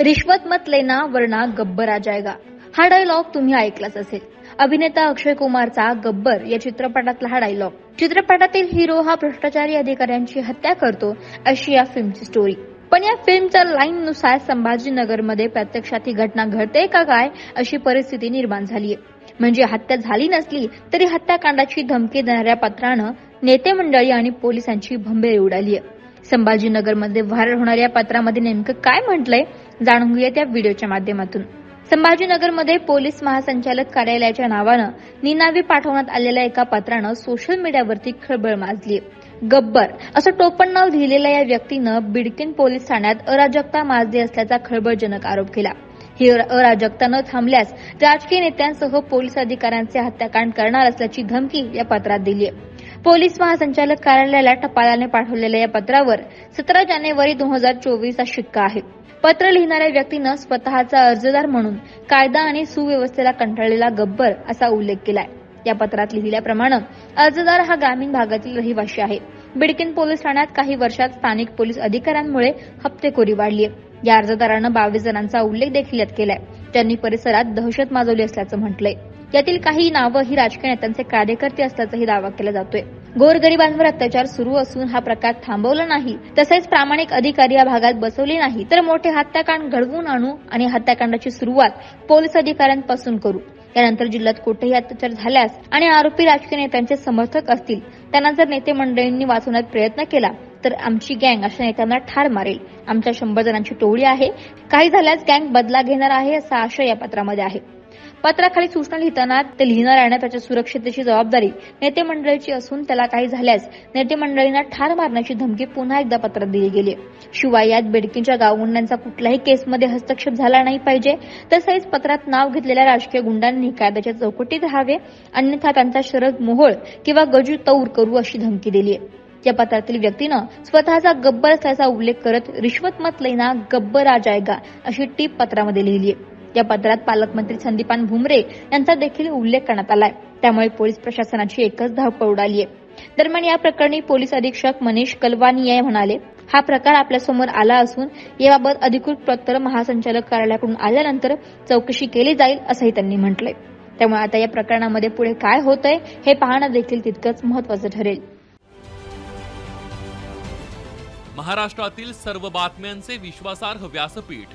रिश्वत मत लेना वरना गब्बर आ जाएगा हा डायलॉग तुम्ही ऐकलाच असेल. अभिनेता अक्षय कुमारचा गब्बर या चित्रपटातला हा डायलॉग चित्रपटातील हिरो हा भ्रष्टाचारी अधिकाऱ्यांची हत्या करतो अशी या फिल्मची स्टोरी पण या फिल्मच्या लाईन नुसार संभाजीनगरमध्ये प्रत्यक्षात ही घटना घडते का काय अशी परिस्थिती निर्माण झालीय. म्हणजे हत्या झाली नसली तरी हत्याकांडाची धमकी देणाऱ्या पत्रानं नेते मंडळी आणि पोलिसांची भंबेरी उडाली आहे संभाजीनगरमध्ये व्हायरल होणाऱ्या पत्रामध्ये नेमकं काय म्हटलंय? जाणून घेऊया त्या व्हिडिओच्या माध्यमातून. संभाजीनगरमध्ये पोलीस महासंचालक कार्यालयाच्या नावानं निनावी पाठवण्यात आलेल्या एका पत्रानं सोशल मीडियावरती खळबळ माजली गब्बर असं टोपण नाव लिहिलेल्या या व्यक्तीनं बिडकिन पोलीस ठाण्यात अराजकता माजली असल्याचा खळबळजनक आरोप केला. ही अराजकता न थांबल्यास राजकीय नेत्यांसह पोलीस अधिकाऱ्यांचे हत्याकांड करणार असल्याची धमकी या पत्रात दिली आहे पोलीस महासंचालक कार्यालयाला टपालाने पाठवलेल्या या पत्रावर सतरा जानेवारी दोन हजार चोवीसचा शिक्का आहे. पत्र लिहिणाऱ्या व्यक्तीनं स्वतःचा अर्जदार म्हणून कायदा आणि सुव्यवस्थेला कंटाळलेला गब्बर असा उल्लेख केलाय. या पत्रात लिहिल्याप्रमाणे अर्जदार हा ग्रामीण भागातील रहिवासी आहे. बिडकीन पोलीस ठाण्यात काही वर्षात स्थानिक पोलीस अधिकाऱ्यांमुळे हप्तेखोरी वाढली आहे. या अर्जदारानं बावीस जणांचा उल्लेख देखील यात केलाय. त्यांनी परिसरात दहशत माजवली असल्याचं म्हटलंय. यातील काही नावं ही राजकीय नेत्यांचे कार्यकर्ते असल्याचाही दावा केला जातोय. गोरगरिबांवर अत्याचार सुरू असून हा प्रकार थांबवला नाही तसेच प्रामाणिक अधिकारी या भागात बसवले नाही तर मोठे हत्याकांड घडवून आणू आणि हत्याकांडाची सुरुवात पोलीस अधिकाऱ्यांपासून करू. यानंतर जिल्ह्यात कुठेही अत्याचार झाल्यास आणि आरोपी राजकीय नेत्यांचे समर्थक असतील त्यांना जर नेते मंडळींनी वाचवण्यात प्रयत्न केला तर आमची गँग अशा नेत्यांना ठार मारेल. आमच्या शंभर जणांची टोळी आहे. काही झाल्यास गँग बदला घेणार आहे असा आशय या पत्रामध्ये आहे. पत्राखाली सूचना लिहिताना ते लिहिणाऱ्यानं त्याच्या सुरक्षिततेची जबाबदारी. नेते मंडळीची असून त्याला काही झाल्यास नेते मंडळींना ठार मारण्याची धमकी पुन्हा एकदा पत्रात दिली गेली आहे. शिवाय यात बेडकींच्या गावगुंडांचा कुठल्याही केसमध्ये हस्तक्षेप झाला नाही पाहिजे. तसेच पत्रात नाव घेतलेल्या राजकीय गुंडांनी कायद्याच्या चौकटीत राहावे अन्यथा त्यांचा शरद मोहोळ किंवा गजू तौर करू अशी धमकी दिली आहे. या पत्रातील व्यक्तीनं स्वतःचा गब्बर असल्याचा उल्लेख करत रिश्वत मत लेना गब्बर आ जायगा अशी टीप पत्रामध्ये लिहिली आहे. या पत्रात पालकमंत्री संदीपान भुमरे यांचा देखील उल्लेख करण्यात आलाय. त्यामुळे पोलीस प्रशासनाची एकच धावपळ उडाली आहे दरम्यान या प्रकरणी पोलीस अधीक्षक मनीष कलवानिया म्हणाले हा प्रकार आपल्यासमोर आला असून याबाबत अधिकृत पत्र महासंचालक कार्यालयाकडून आल्यानंतर चौकशी केली जाईल असंही त्यांनी म्हटलंय. त्यामुळे आता या प्रकरणामध्ये पुढे काय होतंय हे पाहणं देखील तितकंच महत्वाचं ठरेल. महाराष्ट्रातील सर्व बातम्यांचे विश्वासार्ह व्यासपीठ